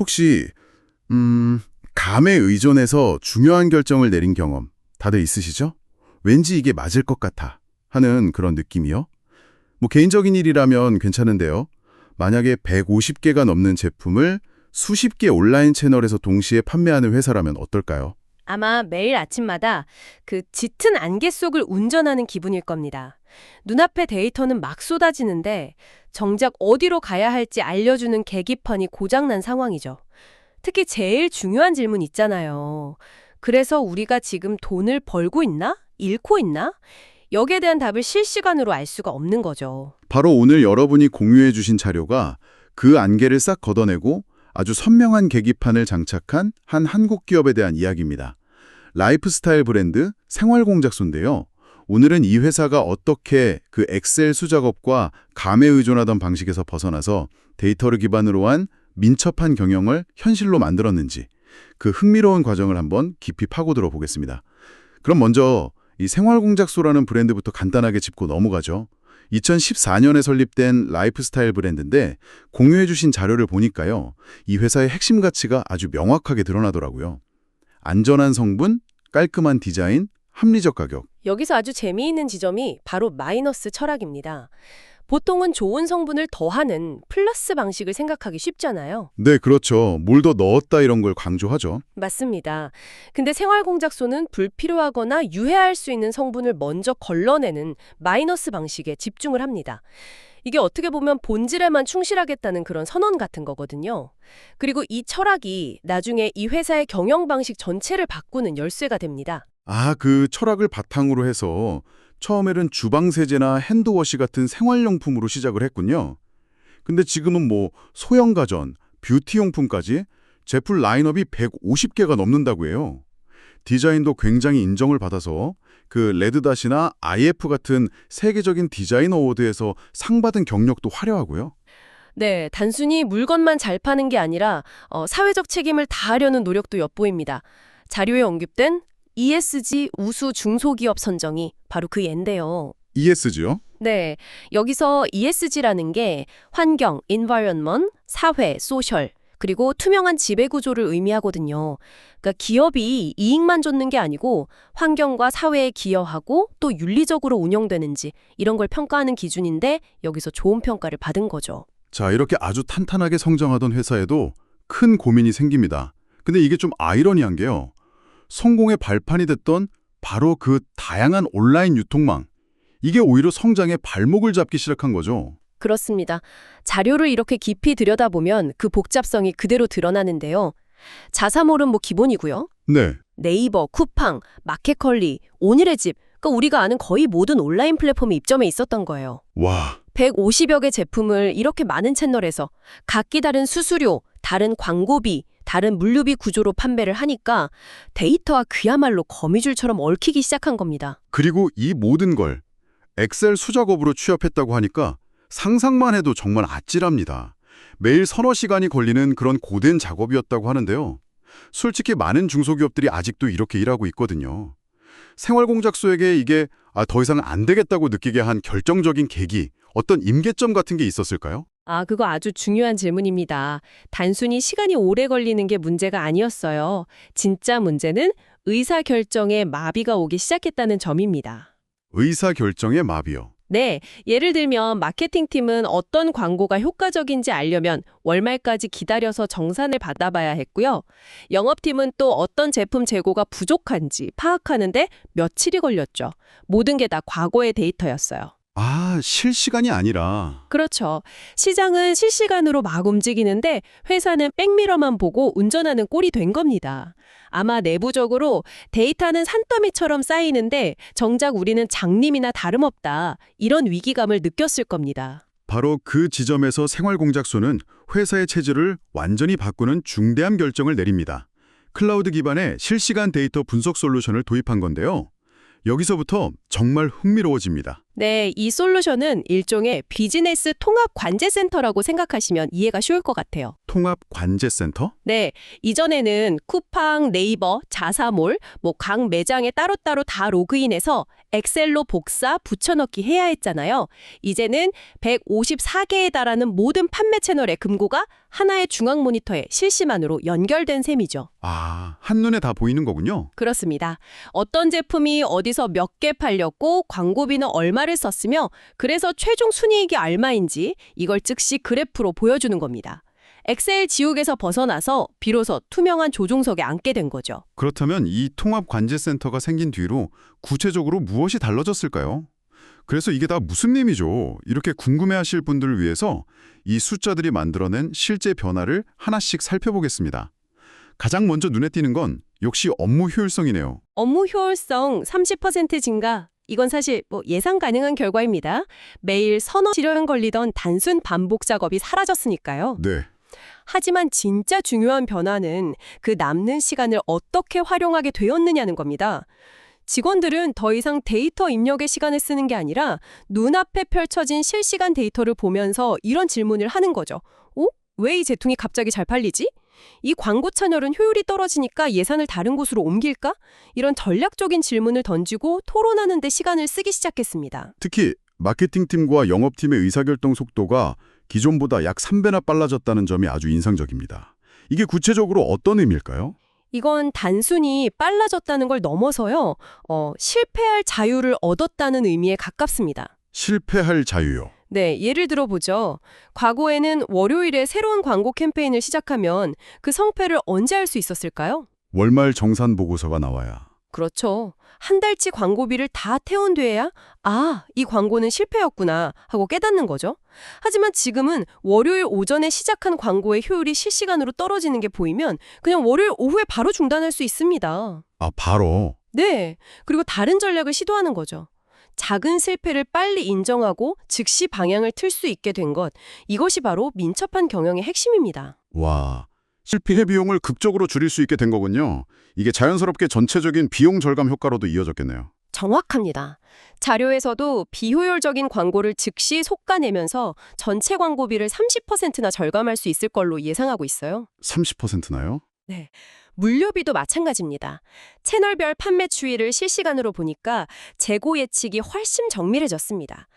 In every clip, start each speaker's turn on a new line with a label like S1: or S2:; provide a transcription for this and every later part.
S1: 혹시 음, 감에 의존해서 중요한 결정을 내린 경험 다들 있으시죠? 왠지 이게 맞을 것 같아 하는 그런 느낌이요. 뭐 개인적인 일이라면 괜찮은데요. 만약에 150개가 넘는 제품을 수십 개 온라인 채널에서 동시에 판매하는 회사라면 어떨까요?
S2: 아마 매일 아침마다 그 짙은 안개 속을 운전하는 기분일 겁니다. 눈앞에 데이터는 막 쏟아지는데 정작 어디로 가야 할지 알려주는 계기판이 고장난 상황이죠. 특히 제일 중요한 질문 있잖아요. 그래서 우리가 지금 돈을 벌고 있나? 잃고 있나? 여기에 대한 답을 실시간으로 알 수가 없는 거죠.
S1: 바로 오늘 여러분이 공유해 주신 자료가 그 안개를 싹 걷어내고 아주 선명한 계기판을 장착한 한 한국 기업에 대한 이야기입니다. 라이프스타일 브랜드 생활공작소인데요. 오늘은 이 회사가 어떻게 그 엑셀 수작업과 감에 의존하던 방식에서 벗어나서 데이터를 기반으로 한 민첩한 경영을 현실로 만들었는지 그 흥미로운 과정을 한번 깊이 파고들어 보겠습니다. 그럼 먼저 이 생활공작소라는 브랜드부터 간단하게 짚고 넘어가죠. 2014년에 설립된 라이프스타일 브랜드인데 공유해 주신 자료를 보니까요. 이 회사의 핵심 가치가 아주 명확하게 드러나더라고요. 안전한 성분, 깔끔한 디자인, 합리적 가격.
S2: 여기서 아주 재미있는 지점이 바로 마이너스 철학입니다. 보통은 좋은 성분을 더하는 플러스 방식을 생각하기 쉽잖아요.
S1: 네, 그렇죠. 뭘 더 넣었다 이런 걸 강조하죠.
S2: 맞습니다. 근데 생활공작소는 불필요하거나 유해할 수 있는 성분을 먼저 걸러내는 마이너스 방식에 집중을 합니다. 이게 어떻게 보면 본질에만 충실하겠다는 그런 선언 같은 거거든요. 그리고 이 철학이 나중에 이 회사의 경영 방식 전체를 바꾸는 열쇠가 됩니다.
S1: 아, 그 철학을 바탕으로 해서 처음에는 주방 세제나 핸드워시 같은 생활용품으로 시작을 했군요. 근데 지금은 뭐 소형 가전, 뷰티용품까지 제품 라인업이 150개가 넘는다고 해요. 디자인도 굉장히 인정을 받아서 그 레드닷이나 IF 같은 세계적인 디자인 어워드에서 상 받은 경력도 화려하고요.
S2: 네, 단순히 물건만 잘 파는 게 아니라 어, 사회적 책임을 다하려는 노력도 엿보입니다. 자료에 언급된 ESG 우수 중소기업 선정이 바로 그 예인데요.
S1: ESG요?
S2: 네, 여기서 ESG라는 게 환경, environment, 사회, social, 그리고 투명한 지배 구조를 의미하거든요. 그러니까 기업이 이익만 쫓는 게 아니고 환경과 사회에 기여하고 또 윤리적으로 운영되는지 이런 걸 평가하는 기준인데 여기서 좋은 평가를 받은 거죠.
S1: 자, 이렇게 아주 탄탄하게 성장하던 회사에도 큰 고민이 생깁니다. 근데 이게 좀 아이러니한 게요. 성공의 발판이 됐던 바로 그 다양한 온라인 유통망. 이게 오히려 성장의 발목을 잡기 시작한 거죠.
S2: 그렇습니다. 자료를 이렇게 깊이 들여다보면 그 복잡성이 그대로 드러나는데요. 자사몰은 뭐 기본이고요.
S1: 네.
S2: 네이버, 쿠팡, 마켓컬리, 오늘의 집, 그러니까 우리가 아는 거의 모든 온라인 플랫폼이 입점해 있었던 거예요.
S1: 와,
S2: 150여 개 제품을 이렇게 많은 채널에서 각기 다른 수수료, 다른 광고비, 다른 물류비 구조로 판매를 하니까 데이터와 그야말로 거미줄처럼 얽히기 시작한 겁니다.
S1: 그리고 이 모든 걸 엑셀 수작업으로 취합했다고 하니까 상상만 해도 정말 아찔합니다. 매일 서너 시간이 걸리는 그런 고된 작업이었다고 하는데요. 솔직히 많은 중소기업들이 아직도 이렇게 일하고 있거든요. 생활공작소에게 이게 아, 더 이상 안 되겠다고 느끼게 한 결정적인 계기, 어떤 임계점 같은 게 있었을까요?
S2: 아, 그거 아주 중요한 질문입니다. 단순히 시간이 오래 걸리는 게 문제가 아니었어요. 진짜 문제는 의사결정에 마비가 오기 시작했다는 점입니다.
S1: 의사결정의 마비요.
S2: 네, 예를 들면 마케팅팀은 어떤 광고가 효과적인지 알려면 월말까지 기다려서 정산을 받아봐야 했고요. 영업팀은 또 어떤 제품 재고가 부족한지 파악하는데 며칠이 걸렸죠. 모든 게 다 과거의 데이터였어요.
S1: 아, 실시간이 아니라
S2: 그렇죠. 시장은 실시간으로 막 움직이는데 회사는 백미러만 보고 운전하는 꼴이 된 겁니다. 아마 내부적으로 데이터는 산더미처럼 쌓이는데 정작 우리는 장님이나 다름없다. 이런 위기감을 느꼈을 겁니다.
S1: 바로 그 지점에서 생활공작소는 회사의 체질을 완전히 바꾸는 중대한 결정을 내립니다. 클라우드 기반의 실시간 데이터 분석 솔루션을 도입한 건데요. 여기서부터 정말 흥미로워집니다.
S2: 네, 이 솔루션은 일종의 비즈니스 통합 관제센터라고 생각하시면 이해가 쉬울 것 같아요.
S1: 통합 관제센터?
S2: 네, 이전에는 쿠팡, 네이버, 자사몰, 뭐 각 매장에 따로따로 다 로그인해서 엑셀로 복사, 붙여넣기 해야 했잖아요. 이제는 154개에 달하는 모든 판매 채널의 금고가 하나의 중앙 모니터에 실시간으로 연결된 셈이죠.
S1: 아, 한눈에 다 보이는 거군요.
S2: 그렇습니다. 어떤 제품이 어디서 몇 개 팔 렸고 광고비는 얼마를 썼으며 그래서 최종 순이익이 얼마인지 이걸 즉시 그래프로 보여주는 겁니다. 엑셀 지옥에서 벗어나서 비로소 투명한 조종석에 앉게 된 거죠.
S1: 그렇다면 이 통합 관제센터가 생긴 뒤로 구체적으로 무엇이 달라졌을까요? 그래서 이게 다 무슨 의미죠? 이렇게 궁금해하실 분들을 위해서 이 숫자들이 만들어낸 실제 변화를 하나씩 살펴보겠습니다. 가장 먼저 눈에 띄는 건 역시 업무 효율성이네요.
S2: 업무 효율성 30% 증가. 이건 사실 뭐 예상 가능한 결과입니다. 매일 서너 시간 걸리던 단순 반복 작업이 사라졌으니까요.
S1: 네.
S2: 하지만 진짜 중요한 변화는 그 남는 시간을 어떻게 활용하게 되었느냐는 겁니다. 직원들은 더 이상 데이터 입력에 시간을 쓰는 게 아니라 눈앞에 펼쳐진 실시간 데이터를 보면서 이런 질문을 하는 거죠. 어? 왜 이 제품이 갑자기 잘 팔리지? 이 광고 채널은 효율이 떨어지니까 예산을 다른 곳으로 옮길까? 이런 전략적인 질문을 던지고 토론하는 데 시간을 쓰기 시작했습니다.
S1: 특히 마케팅팀과 영업팀의 의사결정 속도가 기존보다 약 3배나 빨라졌다는 점이 아주 인상적입니다. 이게 구체적으로 어떤 의미일까요?
S2: 이건 단순히 빨라졌다는 걸 넘어서요, 어, 실패할 자유를 얻었다는 의미에 가깝습니다.
S1: 실패할 자유요.
S2: 네, 예를 들어보죠. 과거에는 월요일에 새로운 광고 캠페인을 시작하면 그 성패를 언제 알 수 있었을까요?
S1: 월말 정산 보고서가 나와야.
S2: 그렇죠. 한 달치 광고비를 다 태운 뒤에야 아, 이 광고는 실패였구나 하고 깨닫는 거죠. 하지만 지금은 월요일 오전에 시작한 광고의 효율이 실시간으로 떨어지는 게 보이면 그냥 월요일 오후에 바로 중단할 수 있습니다.
S1: 아, 바로.
S2: 네. 그리고 다른 전략을 시도하는 거죠. 작은 실패를 빨리 인정하고 즉시 방향을 틀 수 있게 된 것. 이것이 바로 민첩한 경영의 핵심입니다.
S1: 와, 실패 비용을 극적으로 줄일 수 있게 된 거군요. 이게 자연스럽게 전체적인 비용 절감 효과로도 이어졌겠네요.
S2: 정확합니다. 자료에서도 비효율적인 광고를 즉시 솎아내면서 전체 광고비를 30%나 절감할 수 있을 걸로 예상하고 있어요.
S1: 30%나요?
S2: 물류비도 마찬가지입니다. 채널별 판매 추이를 실시간으로 보니까 재고 예측이 훨씬 정밀해졌습니다.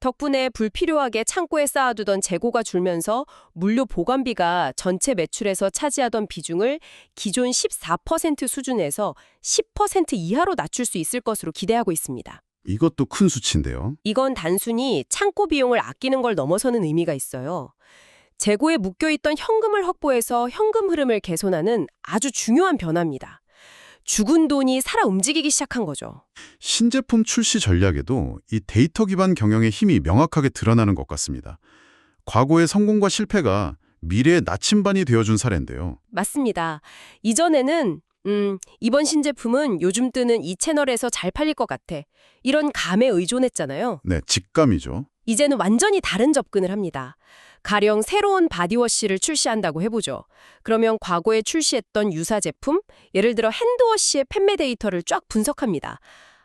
S2: 덕분에 불필요하게 창고에 쌓아두던 재고가 줄면서 물류 보관비가 전체 매출에서 차지하던 비중을 기존 14% 수준에서 10% 이하로 낮출 수 있을 것으로 기대하고 있습니다.
S1: 이것도 큰 수치인데요.
S2: 이건 단순히 창고 비용을 아끼는 걸 넘어서는 의미가 있어요. 재고에 묶여있던 현금을 확보해서 현금 흐름을 개선하는 아주 중요한 변화입니다. 죽은 돈이 살아 움직이기 시작한 거죠.
S1: 신제품 출시 전략에도 이 데이터 기반 경영의 힘이 명확하게 드러나는 것 같습니다. 과거의 성공과 실패가 미래의 나침반이 되어준 사례인데요.
S2: 맞습니다. 이전에는 음, 이번 신제품은 요즘 뜨는 이 채널에서 잘 팔릴 것 같아. 이런 감에 의존했잖아요.
S1: 네, 직감이죠.
S2: 이제는 완전히 다른 접근을 합니다. 가령 새로운 바디워시를 출시한다고 해보죠. 그러면 과거에 출시했던 유사 제품, 예를 들어 핸드워시의 판매 데이터를 쫙 분석합니다.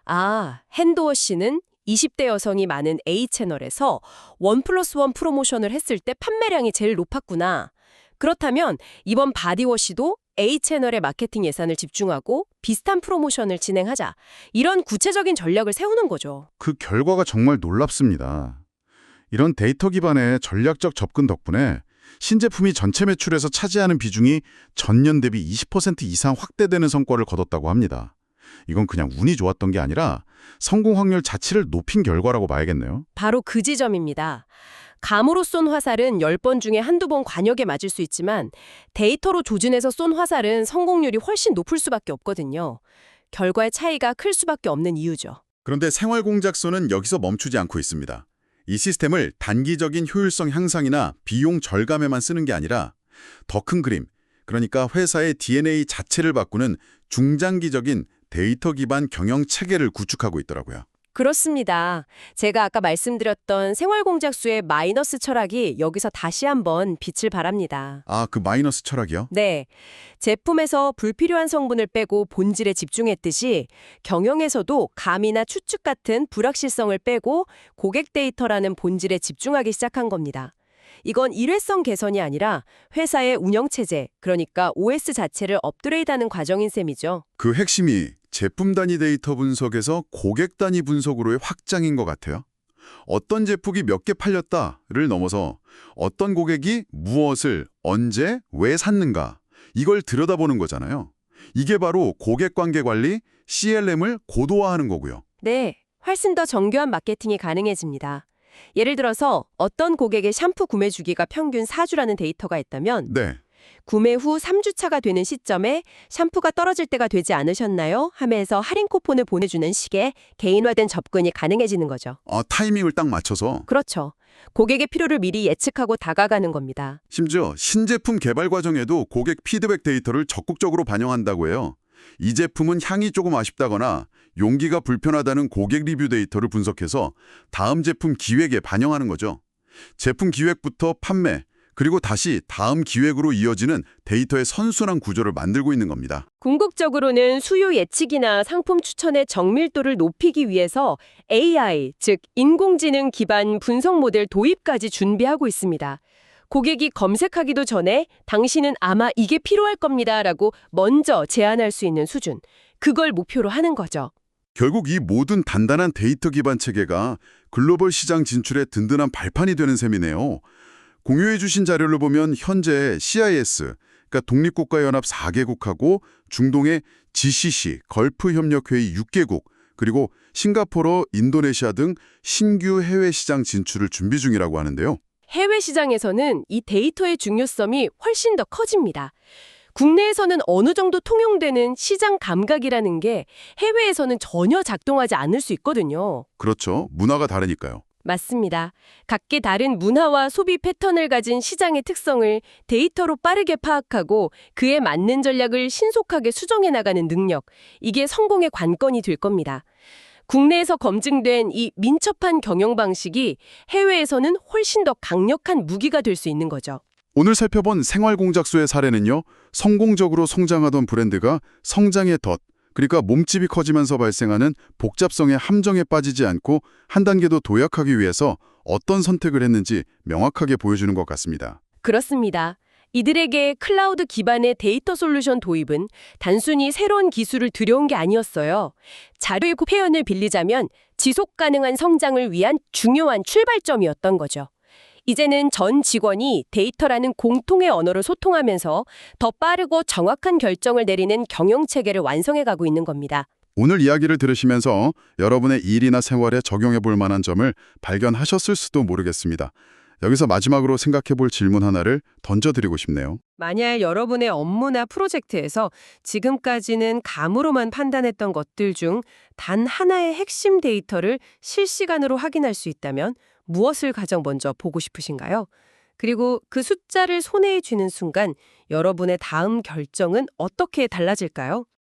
S2: 아, 핸드워시는 20대 여성이 많은 A채널에서 원 플러스 원 프로모션을 했을 때 판매량이 제일 높았구나. 그렇다면 이번 바디워시도 A채널의 마케팅 예산을 집중하고 비슷한 프로모션을 진행하자. 이런 구체적인 전략을 세우는 거죠.
S1: 그 결과가 정말 놀랍습니다. 이런 데이터 기반의 전략적 접근 덕분에 신제품이 전체 매출에서 차지하는 비중이 전년 대비 20% 이상 확대되는 성과를 거뒀다고 합니다. 이건 그냥 운이 좋았던 게 아니라 성공 확률 자체를 높인 결과라고 봐야겠네요.
S2: 바로 그 지점입니다. 감으로 쏜 화살은 10번 중에 한두 번 관역에 맞을 수 있지만 데이터로 조준해서 쏜 화살은 성공률이 훨씬 높을 수밖에 없거든요. 결과의 차이가 클 수밖에 없는 이유죠.
S1: 그런데 생활 공작소는 여기서 멈추지 않고 있습니다. 이 시스템을 단기적인 효율성 향상이나 비용 절감에만 쓰는 게 아니라 더 큰 그림, 그러니까 회사의 DNA 자체를 바꾸는 중장기적인 데이터 기반 경영 체계를 구축하고 있더라고요.
S2: 그렇습니다. 제가 아까 말씀드렸던 생활공작수의 마이너스 철학이 여기서 다시 한번 빛을 발합니다.
S1: 아, 그 마이너스 철학이요?
S2: 네. 제품에서 불필요한 성분을 빼고 본질에 집중했듯이 경영에서도 감이나 추측 같은 불확실성을 빼고 고객 데이터라는 본질에 집중하기 시작한 겁니다. 이건 일회성 개선이 아니라 회사의 운영체제, 그러니까 OS 자체를 업그레이드하는 과정인 셈이죠.
S1: 그 핵심이 제품 단위 데이터 분석에서 고객 단위 분석으로의 확장인 것 같아요. 어떤 제품이 몇 개 팔렸다를 넘어서 어떤 고객이 무엇을 언제 왜 샀는가 이걸 들여다보는 거잖아요. 이게 바로 고객 관계 관리 CLM을 고도화하는 거고요.
S2: 네, 훨씬 더 정교한 마케팅이 가능해집니다. 예를 들어서 어떤 고객의 샴푸 구매 주기가 평균 4주라는 데이터가 있다면
S1: 네.
S2: 구매 후 3주차가 되는 시점에 샴푸가 떨어질 때가 되지 않으셨나요? 하면서 할인 쿠폰을 보내주는 식의 개인화된 접근이 가능해지는 거죠.
S1: 아, 타이밍을 딱 맞춰서
S2: 그렇죠. 고객의 필요를 미리 예측하고 다가가는 겁니다.
S1: 심지어 신제품 개발 과정에도 고객 피드백 데이터를 적극적으로 반영한다고 해요. 이 제품은 향이 조금 아쉽다거나 용기가 불편하다는 고객 리뷰 데이터를 분석해서 다음 제품 기획에 반영하는 거죠. 제품 기획부터 판매, 그리고 다시 다음 기획으로 이어지는 데이터의 선순환 구조를 만들고 있는 겁니다.
S2: 궁극적으로는 수요 예측이나 상품 추천의 정밀도를 높이기 위해서 AI, 즉 인공지능 기반 분석 모델 도입까지 준비하고 있습니다. 고객이 검색하기도 전에 당신은 아마 이게 필요할 겁니다 라고 먼저 제안할 수 있는 수준. 그걸 목표로 하는 거죠.
S1: 결국 이 모든 단단한 데이터 기반 체계가 글로벌 시장 진출의 든든한 발판이 되는 셈이네요. 공유해 주신 자료를 보면 현재 CIS, 그러니까 독립국가연합 4개국하고 중동의 GCC, 걸프협력회의 6개국, 그리고 싱가포르, 인도네시아 등 신규 해외 시장 진출을 준비 중이라고 하는데요.
S2: 해외 시장에서는 이 데이터의 중요성이 훨씬 더 커집니다. 국내에서는 어느 정도 통용되는 시장 감각이라는 게 해외에서는 전혀 작동하지 않을 수 있거든요.
S1: 그렇죠. 문화가 다르니까요.
S2: 맞습니다. 각기 다른 문화와 소비 패턴을 가진 시장의 특성을 데이터로 빠르게 파악하고 그에 맞는 전략을 신속하게 수정해 나가는 능력. 이게 성공의 관건이 될 겁니다. 국내에서 검증된 이 민첩한 경영 방식이 해외에서는 훨씬 더 강력한 무기가 될 수 있는 거죠.
S1: 오늘 살펴본 생활공작소의 사례는요. 성공적으로 성장하던 브랜드가 성장의 덫, 그러니까 몸집이 커지면서 발생하는 복잡성의 함정에 빠지지 않고 한 단계 더 도약하기 위해서 어떤 선택을 했는지 명확하게 보여주는 것 같습니다.
S2: 그렇습니다. 이들에게 클라우드 기반의 데이터 솔루션 도입은 단순히 새로운 기술을 들여온 게 아니었어요. 자료의 표현을 빌리자면 지속 가능한 성장을 위한 중요한 출발점이었던 거죠. 이제는 전 직원이 데이터라는 공통의 언어로 소통하면서 더 빠르고 정확한 결정을 내리는 경영 체계를 완성해 가고 있는 겁니다.
S1: 오늘 이야기를 들으시면서 여러분의 일이나 생활에 적용해 볼 만한 점을 발견하셨을 수도 모르겠습니다. 여기서 마지막으로 생각해 볼 질문 하나를 던져드리고 싶네요.
S2: 만약 여러분의 업무나 프로젝트에서 지금까지는 감으로만 판단했던 것들 중 단 하나의 핵심 데이터를 실시간으로 확인할 수 있다면 무엇을 가장 먼저 보고 싶으신가요? 그리고 그 숫자를 손에 쥐는 순간 여러분의 다음 결정은 어떻게 달라질까요?